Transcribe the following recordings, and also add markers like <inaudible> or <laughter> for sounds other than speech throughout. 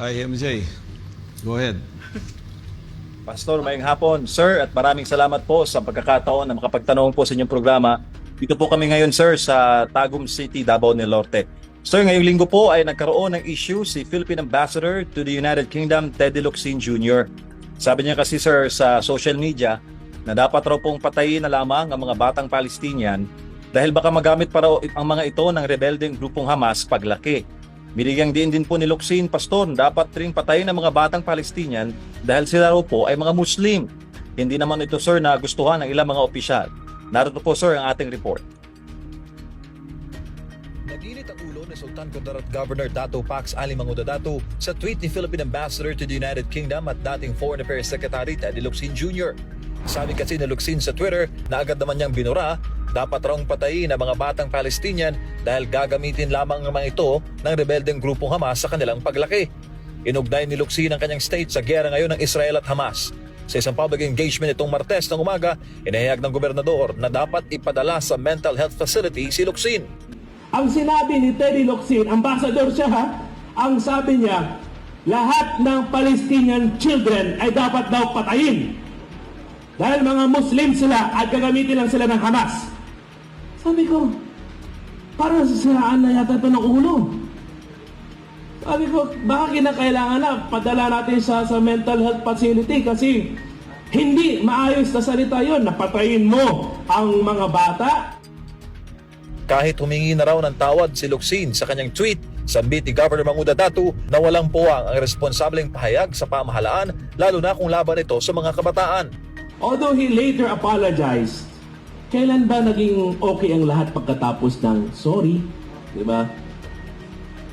Hi, MJ. Go ahead. Pastor, mayang hapon. Sir, at maraming salamat po sa pagkakataon na makapagtanong po sa inyong programa. Dito po kami ngayon, sir, sa Tagum City, Davao del Norte. Sir, ngayong linggo po ay nagkaroon ng issue si Philippine Ambassador to the United Kingdom, Teddy Locsin Jr. Sabi niya kasi, sir, sa social media na dapat raw pong patayin na lamang ang mga batang Palestinian dahil baka magamit pa raw ang mga ito ng rebeldeng grupong Hamas paglaki. Binigyang diin din po ni Locsin, Pastor, dapat rin patayin ang mga batang Palestinian dahil sila raw po ay mga Muslim. Hindi naman ito, sir, na gustuhan ng ilang mga opisyal. Narito po, sir, ang ating report. Naginit ang ulo ni Sultan Kudarat Governor Dato Pax Ali Mangudadato sa tweet ni Philippine Ambassador to the United Kingdom at dating Foreign Affairs Secretary Teddy Locsin Jr. Sabi kasi ni Locsin sa Twitter na agad naman niyang binura, dapat raw patayin ang mga batang Palestinian dahil gagamitin lamang ang mga ito ng rebeldeng grupong Hamas sa kanilang paglaki. Inugnay ni Locsin ang kanyang state sa gera ngayon ng Israel at Hamas. Sa isang public engagement itong Martes ng umaga, inahayag ng gobernador na dapat ipadala sa mental health facility si Locsin. Ang sinabi ni Teddy Locsin, ambassador siya ha, ang sabi niya, lahat ng Palestinian children ay dapat daw patayin. Dahil mga Muslim sila at gagamitin lang sila ng Hamas. Sabi ko, parang sisiraan na yata ito ng ulo. Sabi ko, baka kinakailangan na padala natin sa, sa mental health facility kasi hindi maayos na salita yon napatayin mo ang mga bata, Kahit humingi na raw ng tawad si Locsin sa kanyang tweet, sambit ni Governor Manguda Datu na walang puwang ang responsableng pahayag sa pamahalaan lalo na kung laban ito sa mga kabataan. Although he later apologized, kailan ba naging okay ang lahat pagkatapos ng sorry? Di ba?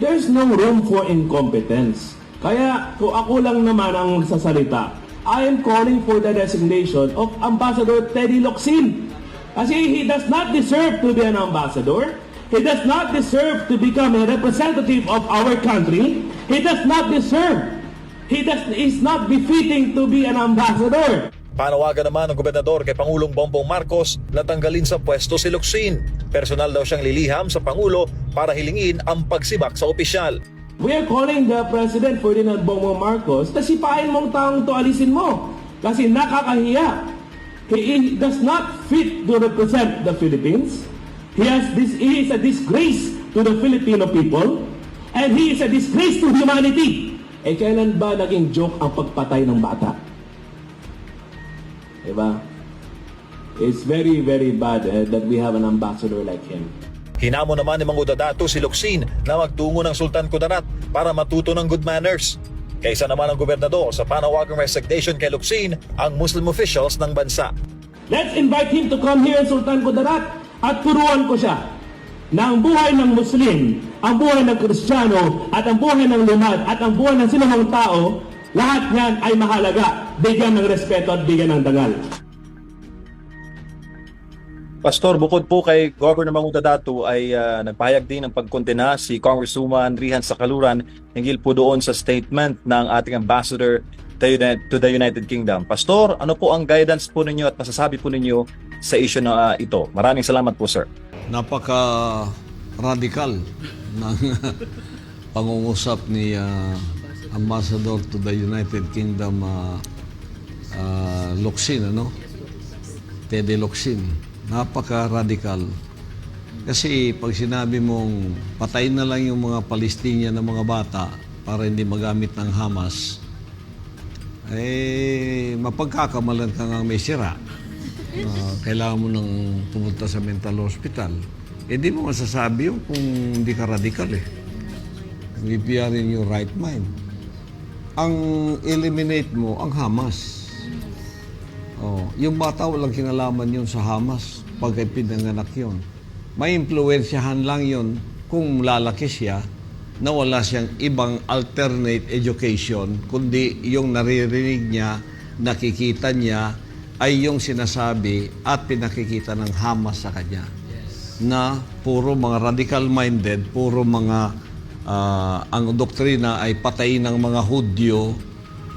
There's no room for incompetence. Kaya kung ako lang naman ang sasalita, I am calling for the resignation of Ambassador Teddy Locsin. Kasi he does not deserve to be an ambassador. He does not deserve to become a representative of our country. He does not deserve. He does is not befitting to be an ambassador. Panawagan naman ng gobernador kay Pangulong Bongbong Marcos na tanggalin sa pwesto si Locsin. Personal daw siyang liliham sa Pangulo para hilingin ang pagsibak sa opisyal. We are calling the President Ferdinand Bongbong Marcos na sipain mong taong to alisin mo. Kasi nakakahiya. He does not fit to represent the Philippines. He, has this, he is a disgrace to the Filipino people. And he is a disgrace to humanity. Eh kailan ba naging joke ang pagpatay ng bata? Diba? It's very, very bad eh, that we have an ambassador like him. Hinamo naman ni Manguda Datu si Locsin na magtungo ng Sultan Kudarat para matuto ng good manners. Kaysa naman ang gobernador sa panawagang resignation kay Locsin ang Muslim officials ng bansa. Let's invite him to come here in Sultan Kudarat at turuan ko siya na ang buhay ng Muslim, ang buhay ng Kristiyano, at ang buhay ng lumad, at ang buhay ng sinumang tao, lahat niyan ay mahalaga. Bigyan ng respeto at bigyan ng dangal. Pastor, bukod po kay Governor Manguda Datu ay ah, nagpahayag din ng pagkondena si Congresswoman Rihan Sakaluran hinggil po doon sa statement ng ating ambassador to the United Kingdom. Pastor, ano po ang guidance po ninyo at masasabi po ninyo sa issue na ah, ito? Maraming salamat po, sir. Napaka-radical <laughs> ng pangungusap ni ah, Ambassador to the United Kingdom uh, Locsin, ano? Teddy Locsin. Napaka-radical. Kasi pag sinabi mong patayin na lang yung mga Palestinian na mga bata para hindi magamit ng Hamas, eh, mapagkakamalan ka nga may sira. Ah, kailangan mo nang pumunta sa mental hospital. Eh, di mo masasabi yun kung hindi ka radikal eh. If you are in your right mind. Ang eliminate mo, ang Hamas. Oh, yung bata walang kinalaman yun sa Hamas pag pinanganak yun. May impluensyahan lang yun kung lalaki siya na wala siyang ibang alternate education kundi yung naririnig niya, nakikita niya ay yung sinasabi at pinakikita ng Hamas sa kanya. Na puro mga radical-minded, puro mga ah, ang doktrina ay patayin ng mga Hudyo,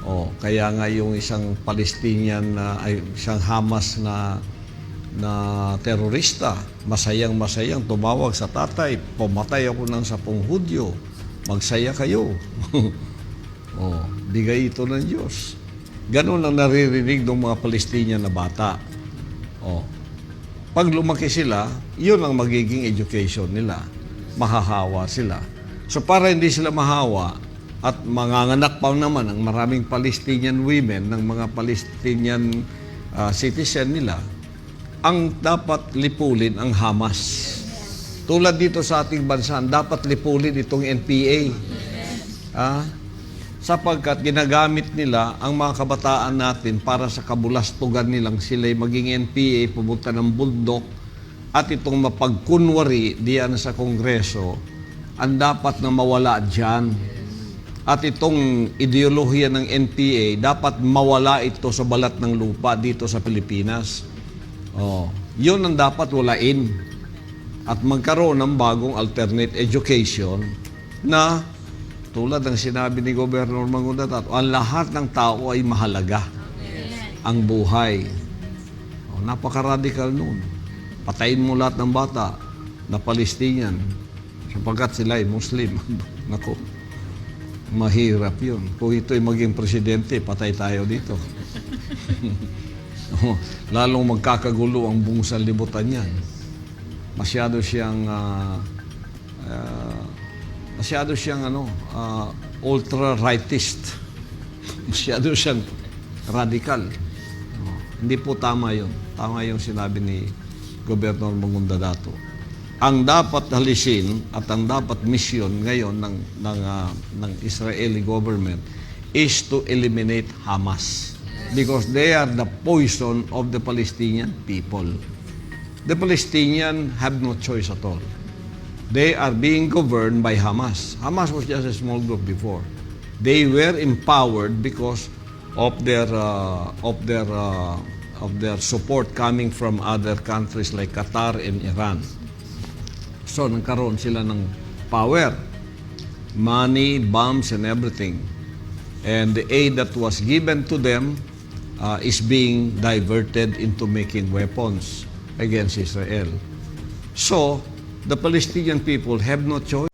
Oh, kaya nga yung isang Palestinian na ay isang Hamas na na terorista, masayang masayang tumawag sa tatay, pumatay ako ng sapong Hudyo. Magsaya kayo. <laughs> Oh, bigay ito ng Diyos. Ganon ang naririnig ng mga Palestinian na bata. Oh. Pag lumaki sila, yun ang magiging education nila. Mahahawa sila. So para hindi sila mahawa at manganganak pa naman ang maraming Palestinian women ng mga Palestinian ah, citizen nila, ang dapat lipulin ang Hamas. Tulad dito sa ating bansa, dapat lipulin itong NPA. Ah, sapagkat ginagamit nila ang mga kabataan natin para sa kabulastugan nilang sila'y maging NPA, pumunta ng bundok, at itong mapagkunwari diyan sa Kongreso, ang dapat na mawala dyan. At itong ideolohiya ng NPA, dapat mawala ito sa balat ng lupa dito sa Pilipinas. Oh, yun ang dapat walain. At magkaroon ng bagong alternate education na tulad ng sinabi ni Gobernador Mangudatato, ang lahat ng tao ay mahalaga. Ang buhay. Oh, napaka-radical nun. Patayin mo lahat ng bata na Palestinian sapagkat sila ay Muslim. <laughs> Nako, mahirap yun. Kung ito'y maging presidente, patay tayo dito. <laughs> Lalong magkakagulo ang buong sanlibutan yan. Masyado siyang ah, ah, masyado siyang ano, ah, ultra-rightist. <laughs> Masyado siyang radical. Oh, hindi po tama yun. Tama yung sinabi ni Gobernador Mangunda Dato. Ang dapat halisin at ang dapat mission ngayon ng, ng, ah, ng Israeli government is to eliminate Hamas. Because they are the poison of the Palestinian people. The Palestinians have no choice at all. They are being governed by Hamas. Hamas was just a small group before. They were empowered because of their uh, of their uh, of their support coming from other countries like Qatar and Iran. So nagkaroon sila ng power, money, bombs and everything. And the aid that was given to them uh, is being diverted into making weapons against Israel. So, the Palestinian people have no choice.